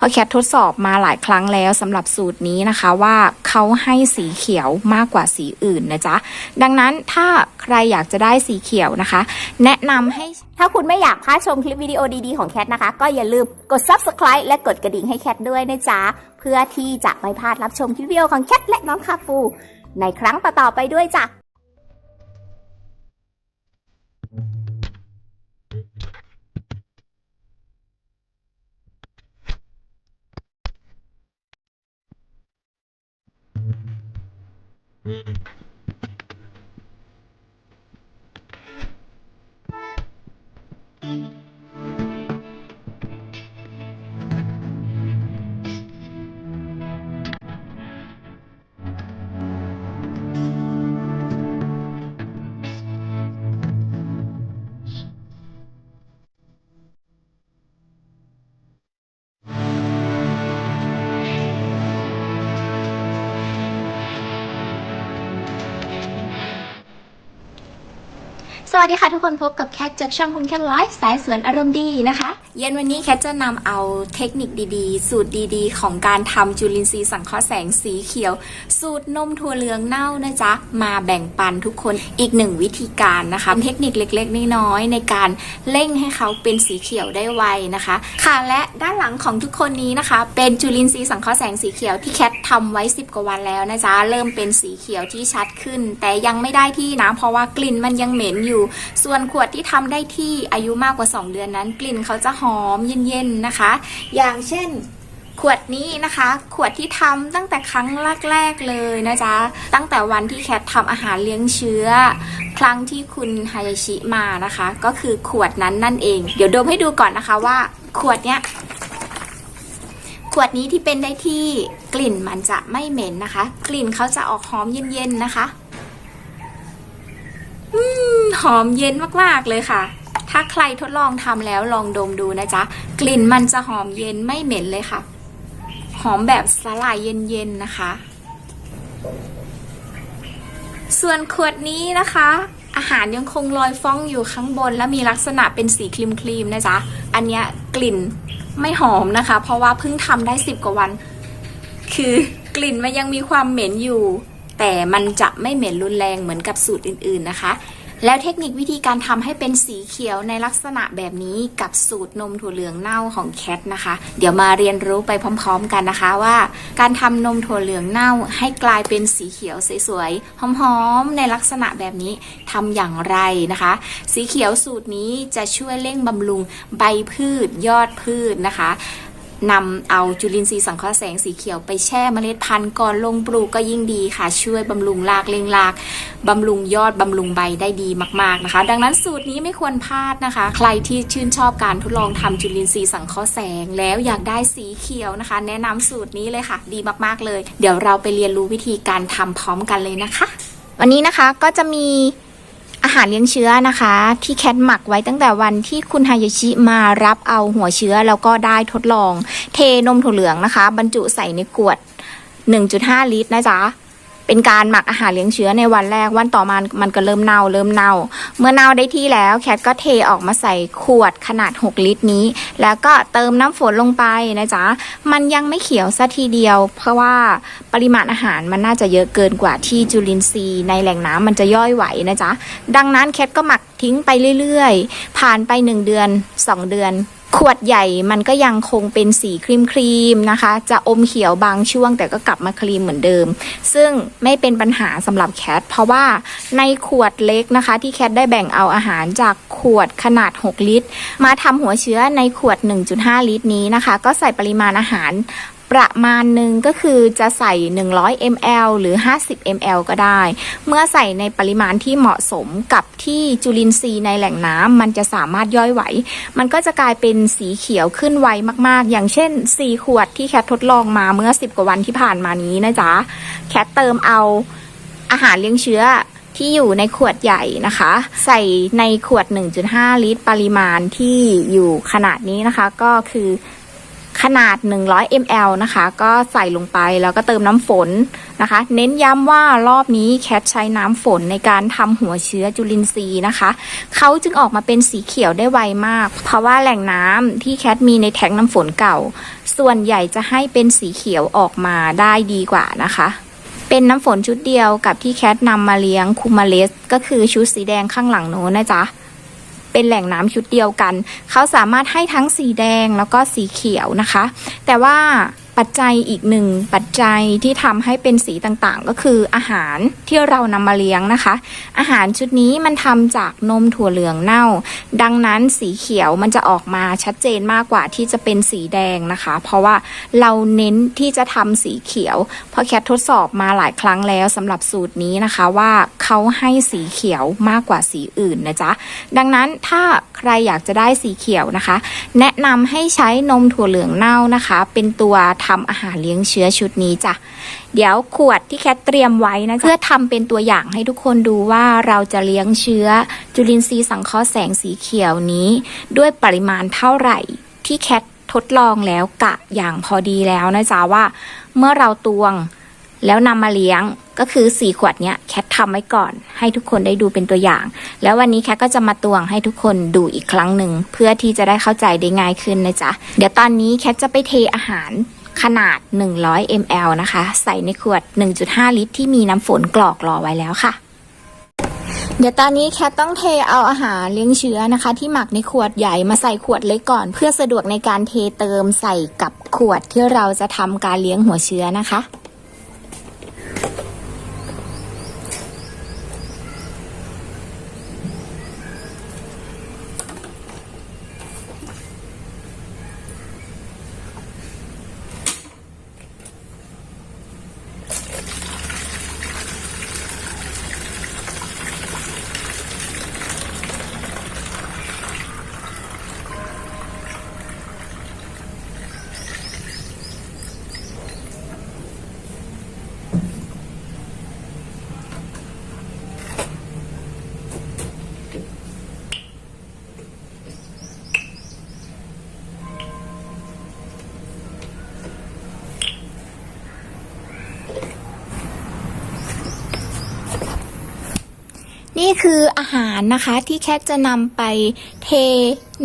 เพราะแคททดสอบมาหลายครั้งแล้วสำหรับสูตรนี้นะคะว่าเขาให้สีเขียวมากกว่าสีอื่นนะจ๊ะ ดังนั้นถ้าใครอยากจะได้สีเขียวนะคะ แนะนำให้ถ้าคุณไม่อยากพลาดชมคลิปวิดีโอดีๆของแคทนะคะ ก็อย่าลืมกด subscribe และกดกระดิ่งให้แคทด้วยนะจ๊ะ เพื่อที่จะไม่พลาดรับชมคลิปวิดีโอของแคทและน้องคาฟูในครั้งต่อๆไปด้วยจ้ะ สวัสดีค่ะทุกคนพบกับแคทจากช่องคุณแคทไลฟ์สายสวนอารมณ์ดีนะคะ เย็นวันนี้แคทจะนำเอาเทคนิคดีๆ สูตรดีๆ ของการทำจุลินทรีย์สังเคราะห์แสงสีเขียว สูตรนมถั่วเหลืองเน่านะจ๊ะ มาแบ่งปันทุกคนอีกหนึ่งวิธีการนะคะ เทคนิคเล็กๆน้อยๆในการเร่งให้เขาเป็นสีเขียวได้ไวนะคะ ค่ะและด้านหลังของทุกคนนี้นะคะ เป็นจุลินทรีย์สังเคราะห์แสงสีเขียวที่แคททำไว้ 10 กว่าวันแล้วนะจ๊ะเริ่มเป็นสีเขียวที่ชัดขึ้น แต่ยังไม่ได้ที่นะเพราะว่ากลิ่นมันยังเหม็นอยู่ส่วนขวดที่ทำได้ที่อายุมากกว่า 2 เดือนนั้น กลิ่นเขาจะหอมเย็นๆนะคะ อย่างเช่นขวดนี้นะคะ ขวดที่ทำตั้งแต่ครั้งแรกๆเลยนะจ๊ะ ตั้งแต่วันที่แคททำอาหารเลี้ยงเชื้อ ครั้งที่คุณฮายาชิมานะคะ ก็คือขวดนั้นนั่นเอง เดี๋ยวดมให้ดูก่อนนะคะว่า ขวดเนี้ยขวดนี้ที่เป็นได้ที่กลิ่นมันจะไม่เหม็นนะคะ กลิ่นเขาจะออกหอมเย็นๆนะคะ หอมเย็นมากๆเลยค่ะ ถ้าใครทดลองทำแล้วลองดมดูนะจ๊ะ กลิ่นมันจะหอมเย็นไม่เหม็นเลยค่ะ หอมแบบสลายเย็นๆนะคะ ส่วนขวดนี้นะคะ อาหารยังคงลอยฟ้องอยู่ข้างบน และมีลักษณะเป็นสีครีมๆนะจ๊ะ อันนี้กลิ่นไม่หอมนะคะ เพราะว่าเพิ่งทำได้สิบกว่าวัน คือกลิ่นมันยังมีความเหม็นอยู่ แต่มันจะไม่เหม็นรุนแรงเหมือนกับสูตรอื่นๆนะคะ แล้วเทคนิควิธีการทำให้เป็นสีเขียวในลักษณะแบบนี้กับสูตรนมถั่วเหลืองเน่าของแคทนะคะ เดี๋ยวมาเรียนรู้ไปพร้อมๆกันนะคะว่า การทำนมถั่วเหลืองเน่าให้กลายเป็นสีเขียวสวยๆหอมๆในลักษณะแบบนี้ทำอย่างไรนะคะ สีเขียวสูตรนี้จะช่วยเร่งบำรุงใบพืชยอดพืชนะคะ นำเอาจุลินทรีย์สังเคราะห์แสงสีเขียวไปแช่เมล็ดพันธุ์ก่อนลงปลูกก็ยิ่งดีค่ะ ช่วยบำรุงรากเร่งรากบำรุงยอดบำรุงใบได้ดีมาก ๆนะคะ ดังนั้นสูตรนี้ไม่ควรพลาดนะคะ ใครที่ชื่นชอบการทดลองทำจุลินทรีย์สังเคราะห์แสง แล้วอยากได้สีเขียวนะคะ แนะนำสูตรนี้เลยค่ะ ดีมากๆเลย เดี๋ยวเราไปเรียนรู้วิธีการทำพร้อมกันเลยนะคะ วันนี้นะคะก็จะมี อาหารเลี้ยงเชื้อนะคะ ที่แคทหมักไว้ตั้งแต่วันที่คุณฮายาชิมารับเอาหัวเชื้อแล้วก็ได้ทดลอง เทนมถั่วเหลืองนะคะ บรรจุใส่ในขวด 1.5 ลิตรนะจ๊ะ เป็นการหมักอาหารเลี้ยงเชื้อในวันแรกวันต่อมามันก็เริ่มเน่าเริ่มเน่า เมื่อเน่าได้ที่แล้วแคทก็เทออกมาใส่ขวดขนาด 6 ลิตรนี้ แล้วก็เติมน้ำฝนลงไปนะจ๊ะมันยังไม่เขียวซะทีเดียว เพราะว่าปริมาณอาหารมันน่าจะเยอะเกินกว่าที่จุลินทรีย์ในแหล่งน้ำมันจะย่อยไหวนะจ๊ะดังนั้นแคทก็หมักทิ้งไปเรื่อยๆ ผ่านไป 1 เดือน 2 เดือน ขวดใหญ่มันก็ยังคงเป็นสีครีมครีมๆนะคะ จะอมเขียวบางช่วงแต่ก็กลับมาครีมเหมือนเดิม ซึ่งไม่เป็นปัญหาสำหรับแคทเพราะว่าในขวดเล็กนะคะ ที่แคทได้แบ่งเอาอาหารจากขวดขนาด 6 ลิตร มาทำหัวเชื้อในขวด 1.5 ลิตรนี้นะคะ ก็ใส่ปริมาณอาหาร ประมาณหนึ่งก็คือจะใส่ 100 ml หรือ 50 ml ก็ได้ เมื่อใส่ในปริมาณที่เหมาะสมกับที่จุลินทรีย์ในแหล่งน้ำมันจะสามารถย่อยไหว มันก็จะกลายเป็นสีเขียวขึ้นไวมากๆ อย่างเช่น 4 ขวดที่แคททดลองมาเมื่อ 10 กว่าวันที่ผ่านมานี้นะจ๊ะ แคทเติมเอาอาหารเลี้ยงเชื้อที่อยู่ในขวดใหญ่นะคะ ใส่ในขวด 1.5 ลิตร ปริมาณที่อยู่ขนาดนี้นะคะ ก็คือ ขนาด 100 ml นะคะ ก็ใส่ลงไปแล้วก็เติมน้ำฝนนะคะ เน้นย้ำว่ารอบนี้แคทใช้น้ำฝนในการทำหัวเชื้อจุลินทรีย์นะคะ เขาจึงออกมาเป็นสีเขียวได้ไวมาก เพราะว่าแหล่งน้ำที่แคทมีในแทงน้ำฝนเก่า ส่วนใหญ่จะให้เป็นสีเขียวออกมาได้ดีกว่านะคะ เป็นน้ำฝนชุดเดียวกับที่แคทนำมาเลี้ยงคูมาเลส ก็คือชุดสีแดงข้างหลังโน้นนะจ๊ะ เป็นแหล่งน้ำชุดเดียวกัน เขาสามารถให้ทั้งสีแดงแล้วก็สีเขียวนะคะ แต่ว่าปัจจัยอีกหนึ่งปัจจัยที่ทำให้เป็นสีต่างๆ ก็คืออาหารที่เรานำมาเลี้ยงนะคะ อาหารชุดนี้มันทำจากนมถั่วเหลืองเน่า ดังนั้นสีเขียวมันจะออกมาชัดเจนมากกว่าที่จะเป็นสีแดงนะคะ เพราะว่าเราเน้นที่จะทำสีเขียว เพราะแคททดสอบมาหลายครั้งแล้วสำหรับสูตรนี้นะคะว่าเขาให้สีเขียวมากกว่าสีอื่นนะจ๊ะดังนั้นถ้าใครอยากจะได้สีเขียวนะคะ แนะนำให้ใช้นมถั่วเหลืองเน่านะคะ เป็นตัวททำอาหารเลี้ยงเชื้อชุดนี้จ้ะเดี๋ยวขวดที่แคทเตรียมไว้นะจ๊ะเพื่อทำเป็นตัวอย่างให้ทุกคนดูว่าเราจะเลี้ยงเชื้อจุลินทรีย์สังเคราะห์แสงสีเขียวนี้ ด้วยปริมาณเท่าไหร่ที่แคททดลองแล้วกะอย่างพอดีแล้วนะจ๊ะว่า เมื่อเราตวงแล้วนำมาเลี้ยงก็คือสี่ขวดเนี้ยแคททำไว้ก่อน ให้ทุกคนได้ดูเป็นตัวอย่าง แล้ววันนี้แคทก็จะมาตวงให้ทุกคนดูอีกครั้งหนึ่ง เพื่อที่จะได้เข้าใจได้ง่ายขึ้นนะจ๊ะ เดี๋ยวตอนนี้แคทจะไปเทอาหาร ขนาด 100 ml นะคะ ใส่ในขวด 1.5 ลิตร ที่มีน้ำฝนกรอกรอไว้แล้วค่ะ เดี๋ยวตอนนี้แคทต้องเทเอาอาหารเลี้ยงเชื้อนะคะ ที่หมักในขวดใหญ่มาใส่ขวดเล็กก่อน เพื่อสะดวกในการเทเติมใส่กับขวดที่เราจะทำการเลี้ยงหัวเชื้อนะคะ นี่คืออาหารนะคะที่แคทจะนำไปเท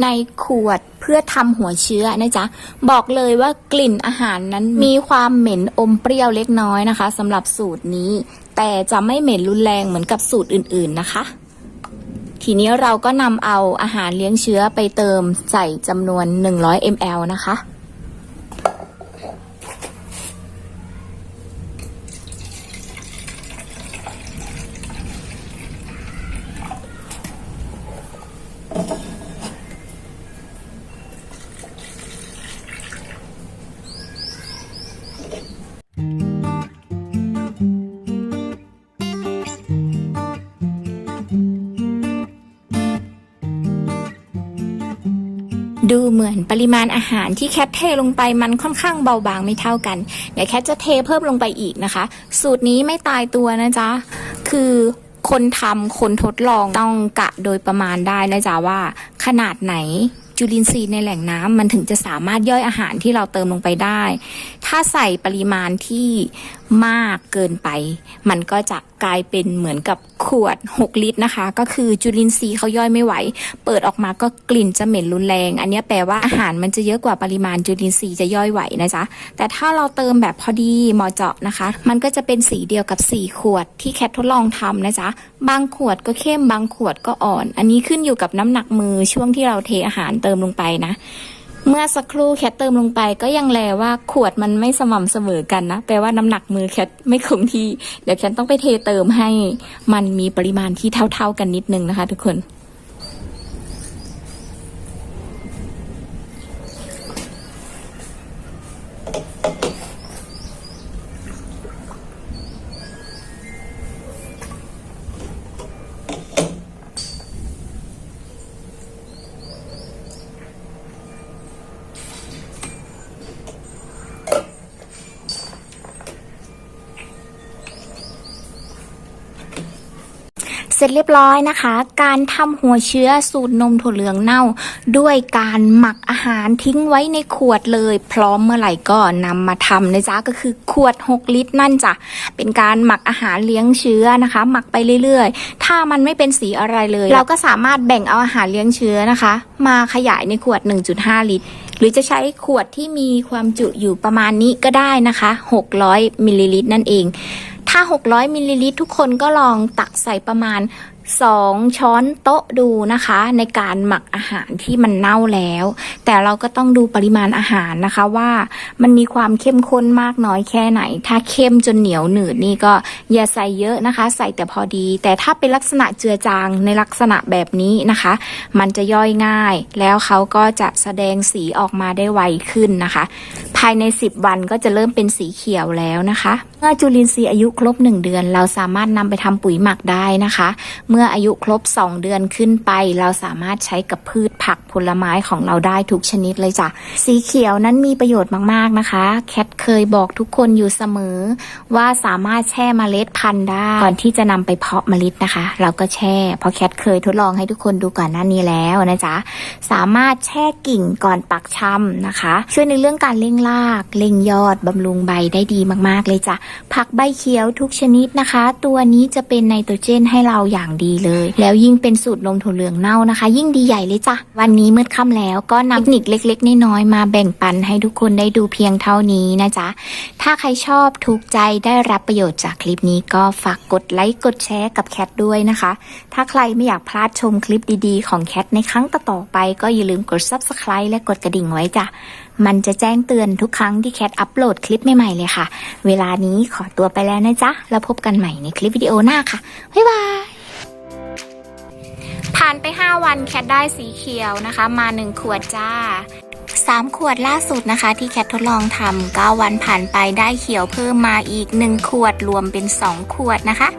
ในขวดเพื่อทำหัวเชื้อนะจ๊ะ บอกเลยว่ากลิ่นอาหารนั้นมีความเหม็นอมเปรี้ยวเล็กน้อยนะคะสำหรับสูตรนี้ แต่จะไม่เหม็นรุนแรงเหมือนกับสูตรอื่นๆนะคะ ทีนี้เราก็นำเอาอาหารเลี้ยงเชื้อไปเติมใส่จำนวน 100 ml นะคะ ดูเหมือนปริมาณอาหารที่แคทเทลงไปมันค่อนข้างเบาบางไม่เท่ากัน เดี๋ยวแคทจะเทเพิ่มลงไปอีกนะคะ สูตรนี้ไม่ตายตัวนะจ๊ะ คือคนทำคนทดลองต้องกะโดยประมาณได้นะจ๊ะว่า ขนาดไหนจุลินทรีย์ในแหล่งน้ำมันถึงจะสามารถย่อยอาหารที่เราเติมลงไปได้ ถ้าใส่ปริมาณที่มากเกินไป มันก็จะกลายเป็นเหมือนกับขวด 6 ลิตรนะคะ ก็คือจุลินทรีย์เขาย่อยไม่ไหว เปิดออกมาก็กลิ่นจะเหม็นรุนแรง อันนี้แปลว่าอาหารมันจะเยอะกว่าปริมาณจุลินทรีย์จะย่อยไหวนะจ๊ะแต่ถ้าเราเติมแบบพอดีเหมาะเจาะนะคะ มันก็จะเป็นสีเดียวกับ 4 ขวดที่แคททดลองทำนะจ๊ะบางขวดก็เข้มบางขวดก็อ่อน อันนี้ขึ้นอยู่กับน้ำหนักมือช่วงที่เราเทอาหารเติมลงไปนะ เมื่อสักครู่แคทเติมลงไปก็ยังแลว่าขวดมันไม่สม่ำเสมอกันนะ แปลว่าน้ำหนักมือแคทไม่คงที่ เดี๋ยวแคทต้องไปเทเติมให้มันมีปริมาณที่เท่า ๆกันนิดนึงนะคะ ทุกคน เสร็จเรียบร้อยนะคะ การทำหัวเชื้อสูตรนมถั่วเหลืองเน่า ด้วยการหมักอาหารทิ้งไว้ในขวดเลย พร้อมเมื่อไหร่ก็นำมาทำนะจ๊ะก็คือขวด 6 ลิตรนั่นจ้ะเป็นการหมักอาหารเลี้ยงเชื้อนะคะ หมักไปเรื่อยๆ ถ้ามันไม่เป็นสีอะไรเลย เราก็สามารถแบ่งเอาอาหารเลี้ยงเชื้อนะคะ มาขยายในขวด 1.5 ลิตรหรือจะใช้ขวดที่มีความจุอยู่ประมาณนี้ก็ได้นะคะ 600มิลลิลิตรนั่นเอง ถ้า 600มิลลิลิตรทุกคนก็ลองตักใส่ประมาณ 2 ช้อนโต๊ะดูนะคะ ในการหมักอาหารที่มันเน่าแล้ว แต่เราก็ต้องดูปริมาณอาหารนะคะว่ามันมีความเข้มข้นมากน้อยแค่ไหน ถ้าเข้มจนเหนียวหนืดนี่ก็อย่าใส่เยอะนะคะ ใส่แต่พอดี แต่ถ้าเป็นลักษณะเจือจางในลักษณะแบบนี้นะคะ มันจะย่อยง่าย แล้วเขาก็จะแสดงสีออกมาได้ไวขึ้นนะคะ ภายใน 10 วันก็จะเริ่มเป็นสีเขียวแล้วนะคะ เมื่อจุลินทรีย์อายุครบ 1 เดือน เราสามารถนำไปทำปุ๋ยหมักได้นะคะ เมื่ออายุครบ 2 เดือนขึ้นไป เราสามารถใช้กับพืชผักผลไม้ของเราได้ทุกชนิดเลยจ้ะ สีเขียวนั้นมีประโยชน์มากๆนะคะ แคทเคยบอกทุกคนอยู่เสมอ ว่าสามารถแช่เมล็ดพันธุ์ได้ ก่อนที่จะนำไปเพาะเมล็ดนะคะ เราก็แช่เพราะแคทเคยทดลองให้ทุกคนดูก่อนหน้านี้แล้วนะจ๊ะ สามารถแช่กิ่งก่อนปักชำนะคะ ช่วยในเรื่องการเร่งรากเร่งยอดบำรุงใบได้ดีมากๆเลยจ้ะผักใบเขียวทุกชนิดนะคะ ตัวนี้จะเป็นไนโตรเจนให้เราอย่างดีเลย แล้วยิ่งเป็นสูตรนมถั่วเหลืองเน่านะคะ ยิ่งดีใหญ่เลยจ้ะวันนี้มืดค่ำแล้วก็นำเทคนิคเล็กๆน้อยๆมาแบ่งปันให้ทุกคนได้ดูเพียงเท่านี้นะจ๊ะถ้าใครชอบถูกใจได้รับประโยชน์จากคลิปนี้ก็ฝากกดไลค์กดแชร์กับแคทด้วยนะคะ ถ้าใครไม่อยากพลาดชมคลิปดีๆ ของแคทในครั้งต่อๆไปก็อย่าลืมกด subscribe และกดกระดิ่งไว้จ้ะมันจะแจ้งเตือนทุกครั้งที่แคทอัปโหลดคลิปใหม่ๆเลยค่ะ เวลานี้ขอตัวไปแล้วนะจ๊ะ แล้วพบกันใหม่ในคลิปวิดีโอหน้าค่ะ บ๊ายบาย ผ่านไป 5 วันแคทได้สีเขียวนะคะ มา 1 ขวดจ้า 3 ขวดล่าสุดนะคะ ที่แคททดลองทำ9วันผ่านไปได้เขียวเพิ่มมาอีก 1 ขวดรวมเป็น 2 ขวดนะคะ